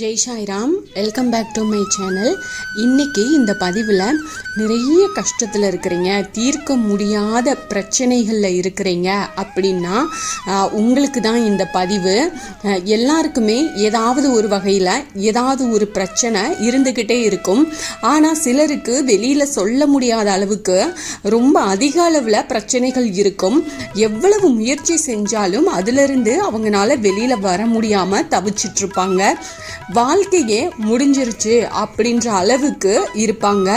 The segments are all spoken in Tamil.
Jai Sairam welcome back to my channel இன்னைக்கு இந்த பதிவில் நிறைய கஷ்டத்தில் இருக்கிறீங்க தீர்க்க முடியாத பிரச்சனைகளில் இருக்கிறீங்க அப்படின்னா உங்களுக்கு தான் இந்த பதிவு. எல்லாருக்குமே ஏதாவது ஒரு வகையில் ஏதாவது ஒரு பிரச்சனை இருந்துக்கிட்டே இருக்கும். ஆனால் சிலருக்கு வெளியில் சொல்ல முடியாத அளவுக்கு ரொம்ப அதிக அளவில் பிரச்சனைகள் இருக்கும். எவ்வளவு முயற்சி செஞ்சாலும் அதிலிருந்து அவங்களால வெளியில் வர முடியாமல் தவிச்சிட்டு இருப்பாங்க. வாழ்க்கையே முடிஞ்சிருச்சு அப்படின்ற அளவுக்கு இருப்பாங்க.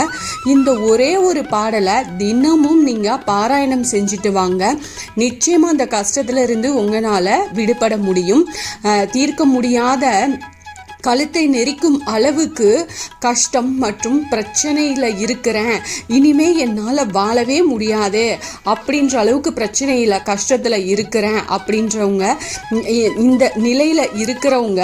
இந்த ஒரே ஒரு பாடலை தினமும் நீங்கள் பாராயணம் செஞ்சுட்டு வாங்க. நிச்சயமாக அந்த கஷ்டத்துல இருந்து உங்களால் விடுபட முடியும். தீர்க்க முடியாத கழுத்தை நெரிக்கும் அளவுக்கு கஷ்டம் மற்றும் பிரச்சனையில் இருக்கிறேன். இனிமே என்னால் வாழவே முடியாது. அப்படின்ற அளவுக்கு பிரச்சனையில் கஷ்டத்தில் இருக்கிறேன் அப்படின்றவங்க இந்த நிலையில் இருக்கிறவங்க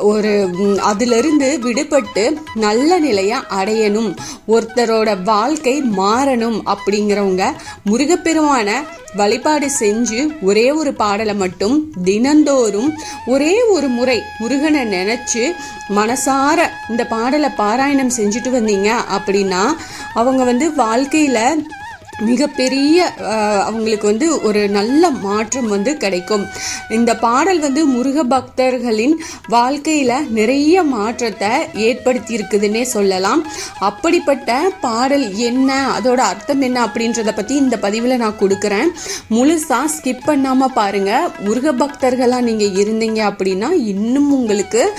ஒரு அதிலிருந்து விடுபட்டு நல்ல நிலையை அடையணும். ஒருத்தரோட வாழ்க்கை மாறணும் அப்படிங்கிறவங்க முருகப்பெருமான வழிபாடு செஞ்சு ஒரே ஒரு பாடலை மட்டும் தினந்தோறும் ஒரே ஒரு முறை முருகனை நினச்சி மனசார இந்த பாடலை பாராயணம் செஞ்சுட்டு வந்தீங்க அப்படின்னா அவங்க வந்து வாழ்க்கையில் மிகப்பெரிய அவங்களுக்கு வந்து ஒரு நல்ல மாற்றம் வந்து கிடைக்கும். இந்த பாடல் வந்து முருக பக்தர்களின் வாழ்க்கையில் நிறைய மாற்றத்தை ஏற்படுத்தி இருக்குதுன்னே சொல்லலாம். அப்படிப்பட்ட பாடல் என்ன? அதோட அர்த்தம் என்ன அப்படின்றத பற்றி இந்த பதிவில் நான் கொடுக்குறேன். முழுசாக ஸ்கிப் பண்ணாமல் பாருங்கள் முருக பக்தர்களாக நீங்கள் இருந்தீங்க அப்படின்னா இன்னும் உங்களுக்கு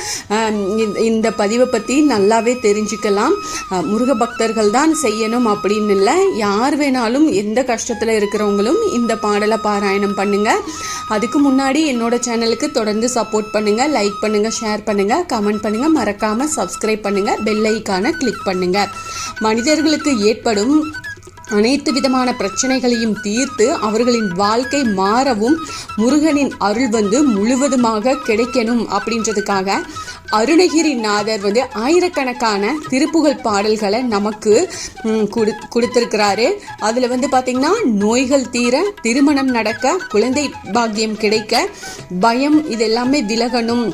இந்த- இந்த பதிவை பற்றி நல்லாவே தெரிஞ்சுக்கலாம். முருக பக்தர்கள் தான் செய்யணும் அப்படின்னு இல்லை. யார் வேணாலும் எந்த கஷ்டத்தில் இருக்கிறவங்களும் இந்த பாடலை பாராயணம் பண்ணுங்கள் அதுக்கு முன்னாடி என்னோட சேனலுக்கு தொடர்ந்து சப்போர்ட் பண்ணுங்கள் லைக் பண்ணுங்கள் ஷேர் பண்ணுங்கள் கமெண்ட் பண்ணுங்கள் மறக்காமல் சப்ஸ்கிரைப் பண்ணுங்கள் பெல் ஐக்கானை கிளிக் பண்ணுங்கள் மனிதர்களுக்கு ஏற்படும் அனைத்து விதமான பிரச்சனைகளையும் தீர்த்து அவர்களின் வாழ்க்கை மாறவும் முருகனின் அருள் வந்து முழுவதுமாக கிடைக்கணும் அப்படின்றதுக்காக அருணகிரிநாதர் வந்து ஆயிரக்கணக்கான திருப்புகழ் பாடல்களை நமக்கு கொடு கொடுத்துருக்கிறாரு. அதில் வந்து பார்த்திங்கன்னா நோய்கள் தீர திருமணம் நடக்க குழந்தை பாக்கியம் கிடைக்க பயம் இது எல்லாமே விலகணும்.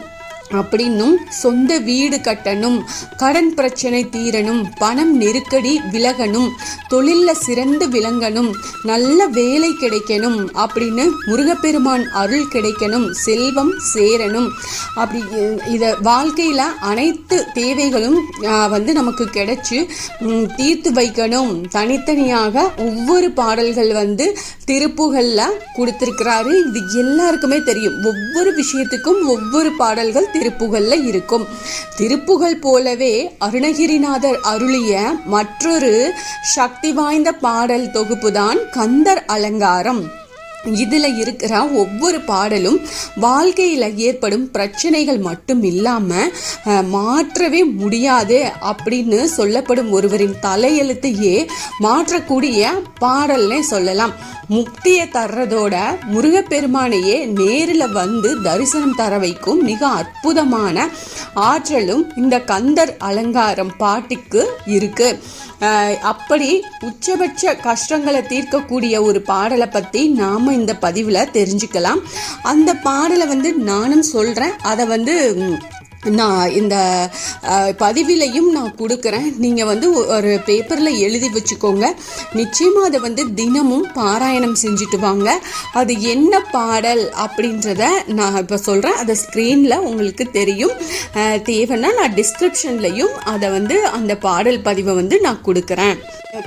அப்படின்னும் சொந்த வீடு கட்டணும் கடன் பிரச்சனை தீரணும் பணம் நெருக்கடி விலகணும் தொழிலில் சிறந்து விளங்கணும் நல்ல வேலை கிடைக்கணும் அப்படின்னு முருகப்பெருமான் அருள் கிடைக்கணும் செல்வம் சேரணும். அப்படி இதை வாழ்க்கையில் அனைத்து தேவைகளும் வந்து நமக்கு கிடைச்சி தீர்த்து வைக்கணும். தனித்தனியாக ஒவ்வொரு பாடல்கள் வந்து திருப்புகளில் கொடுத்துருக்கிறாரு. இது எல்லாருக்குமே தெரியும். ஒவ்வொரு விஷயத்துக்கும் ஒவ்வொரு பாடல்கள் திருப்புகள்ல இருக்கும். திருப்புகழ் போலவே அருணகிரிநாதர் அருளிய மற்றொரு சக்தி வாய்ந்த பாடல் தொகுப்பு தான் கந்தர் அலங்காரம். இதில் இருக்கிற ஒவ்வொரு பாடலும் வாழ்க்கையில் ஏற்படும் பிரச்சனைகள் மட்டும் இல்லாமல் மாற்றவே முடியாது அப்படின்னு சொல்லப்படும் ஒருவரின் தலையெழுத்தையே மாற்றக்கூடிய பாடல்னே சொல்லலாம். முக்தியை தர்றதோட முருகப்பெருமானையே நேரில் வந்து தரிசனம் தர வைக்கும் மிக அற்புதமான ஆற்றலும் இந்த கந்தர் அலங்காரம் பாட்டுக்கு இருக்கு. அப்படி உச்சபட்ச கஷ்டங்களை தீர்க்கக்கூடிய ஒரு பாடலை பற்றி நாம் இந்த பதிவில் தெரிஞ்சுக்கலாம். அந்த பாடலை வந்து நானும் சொல்கிறேன் அதை வந்து நான் இந்த பதிவிலையும் நான் கொடுக்குறேன். நீங்கள் வந்து ஒரு பேப்பரில் எழுதி வச்சுக்கோங்க. நிச்சயமாக அதை வந்து தினமும் பாராயணம் செஞ்சுட்டு வாங்க. அது என்ன பாடல் அப்படின்றத நான் இப்போ சொல்கிறேன் அதை ஸ்க்ரீனில் உங்களுக்கு தெரியும். தேவைன்னா நான் டிஸ்கிரிப்ஷன்லையும் அதை வந்து அந்த பாடல் பதிவை வந்து நான் கொடுக்குறேன்.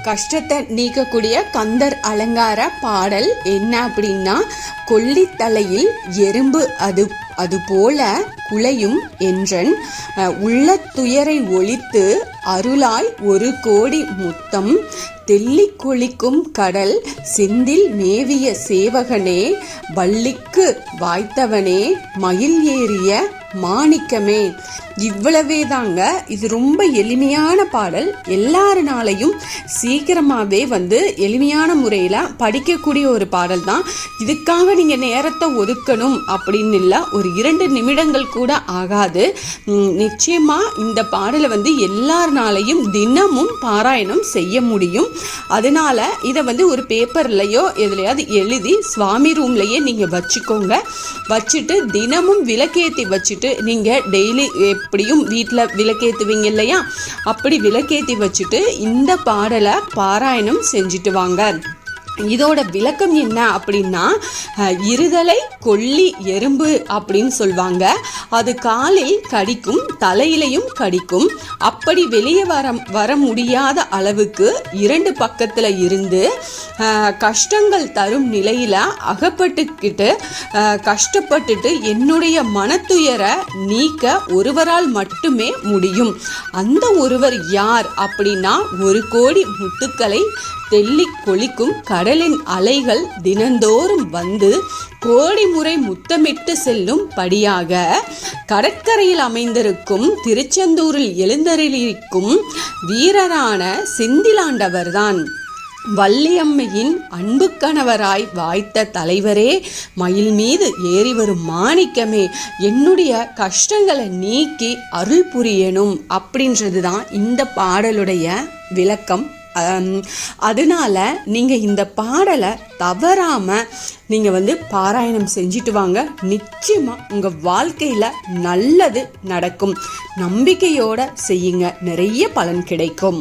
கஷ்டத்தை நீக்கக்கூடிய கந்தர் அலங்கார பாடல் என்ன அப்படின்னா கொல்லித்தலையில் எறும்பு அது அதுபோல குலையும் என்றன் உள்ள துயரை ஒழித்து அருளாய் ஒரு கோடி முத்தம் தெல்லிக் கொளிக்கும் கடல் செந்தில் மேவிய சேவகனே வள்ளிக்கு வாய்த்தவனே மயில் ஏறிய மாணிக்கமே. இவ்வளவே தாங்க இது ரொம்ப எளிமையான பாடல். எல்லாருனாலையும் சீக்கிரமாகவே வந்து எளிமையான முறையில் படிக்கக்கூடிய ஒரு பாடல் தான் இதுக்காக நீங்கள் நேரத்தை ஒதுக்கணும் அப்படின்னு இல்லை ஒரு இரண்டு நிமிடங்கள் கூட ஆகாது. நிச்சயமாக இந்த பாடலை வந்து எல்லாருனாலையும் தினமும் பாராயணம் செய்ய முடியும். அதனால இதை வந்து ஒரு பேப்பர்லையோ எதுலையாவது எழுதி சுவாமி ரூம்லையே நீங்கள் வச்சுக்கோங்க. வச்சுட்டு தினமும் விளக்கேற்றி வச்சுட்டு வச்சுட்டு நீங்கள் டெய்லி எப்படியும் வீட்டில் விளக்கேற்றுவீங்க இல்லையா? அப்படி விளக்கேற்றி வச்சுட்டு இந்த பாடலை பாராயணம் செஞ்சுட்டு வாங்க. இதோட விளக்கம் என்ன அப்படின்னா இருதலை கொல்லி எறும்பு அப்படின்னு சொல்லுவாங்க அது காலில் கடிக்கும் தலையிலையும் கடிக்கும். அப்படி வெளியே வர வர முடியாத அளவுக்கு இரண்டு பக்கத்தில் இருந்து கஷ்டங்கள் தரும் நிலையில் அகப்பட்டுக்கிட்டு கஷ்டப்பட்டுட்டு என்னுடைய மனத்துயரை நீக்க ஒருவரால் மட்டுமே முடியும். அந்த ஒருவர் யார் அப்படின்னா ஒரு கோடி முத்துக்களை தெல்லி கொளிக்கும் கடலின் அலைகள் தினந்தோறும் வந்து கோடி முறை முத்தமிட்டு செல்லும் படியாக. கடற்கரையில் அமைந்திருக்கும் திருச்செந்தூரில் எழுந்தருளிக்கும் வீரரான செந்திலாண்டவர்தான் வள்ளியம்மையின் அன்பு கணவராய் வாய்த்த தலைவரே. மயில் மீது ஏறி வரும் மாணிக்கமே என்னுடைய கஷ்டங்களை நீக்கி அருள் புரியணும் அப்படின்றது தான் இந்த பாடலுடைய விளக்கம். அதனால நீங்கள் இந்த பாடலை தவறாமல் நீங்கள் வந்து பாராயணம் செஞ்சுட்டு வாங்க. நிச்சயமாக உங்கள் வாழ்க்கையில் நல்லது நடக்கும். நம்பிக்கையோடு செய்யுங்க. நிறைய பலன் கிடைக்கும்.